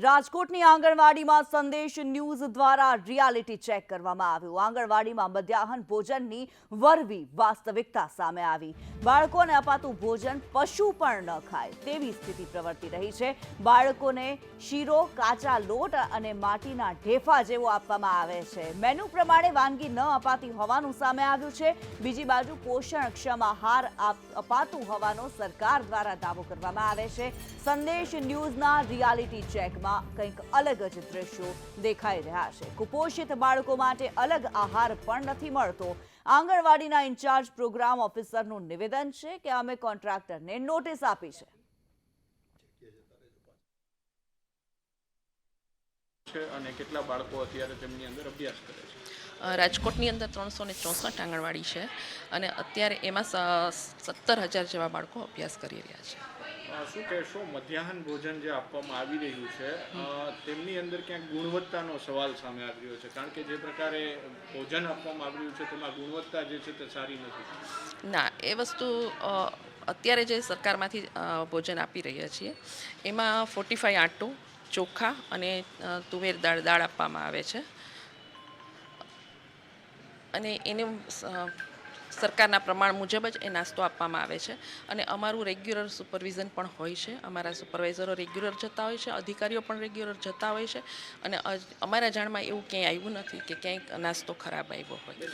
રાજકોટની આંગણવાડીમાં સંદેશ ન્યૂઝ દ્વારા રિયાલિટી ચેક કરવામાં આવ્યું. આંગણવાડીમાં મધ્યાહન ભોજનની વરવી વાસ્તવિકતા સામે આવી. બાળકોને અપાતું ભોજન પશુ પણ ન ખાય તેવી સ્થિતિ પ્રવર્તી રહી છે. બાળકોને શીરો, કાચા લોટ અને માટીના ઢેફા જેવો આપવામાં આવે છે. મેનુ પ્રમાણે વાનગી ન અપાતી હોવાનું સામે આવ્યું છે. બીજી બાજુ પોષણક્ષમ આહાર આપ- અપાતું હોવાનો સરકાર દ્વારા દાવો કરવામાં આવે છે. સંદેશ ન્યૂઝના રિયાલિટી ચેકમાં કંઈક અલગ જ દ્રશ્યો દેખાઈ રહ્યા છે. કુપોષિત બાળકો માટે અલગ આહાર પણ નથી મળતો. આંગણવાડીના ઇન્ચાર્જ પ્રોગ્રામ ઓફિસરનું નિવેદન છે કે અમે કોન્ટ્રાક્ટરને નોટિસ આપી છે. છે અને કેટલા બાળકો અત્યારે તેમની અંદર અભ્યાસ કરે છે? રાજકોટની અંદર ત્રણસો ને ચોસઠ આંગણવાડી છે અને અત્યારે એમાં સત્તર હજાર જેવા બાળકો અભ્યાસ કરી રહ્યા છે. શું કહેશો? મધ્યાહન ભોજન જે આપવામાં આવી રહ્યું છે તેમની અંદર ક્યાંક ગુણવત્તાનો સવાલ સામે આવી રહ્યો છે? કારણ કે જે પ્રકારે ભોજન આપવામાં આવી રહ્યું છે તેમાં ગુણવત્તા જે છે તે સારી નથી. ના એ વસ્તુ અત્યારે જે સરકારમાંથી ભોજન આપી રહ્યા છીએ, એમાં ફોર્ટી ફાઈવ આંટો ચોખા અને તુવેર દાળ દાળ આપવામાં આવે છે. અને એને સરકારના પ્રમાણ મુજબ જ એ નાસ્તો આપવામાં આવે છે. અને અમારું રેગ્યુલર સુપરવિઝન પણ હોય છે. અમારા સુપરવાઇઝરો રેગ્યુલર જતા હોય છે, અધિકારીઓ પણ રેગ્યુલર જતા હોય છે. અને અમારા જાણમાં એવું ક્યાંય આવ્યું નથી કે ક્યાંય નાસ્તો ખરાબ આવ્યો હોય.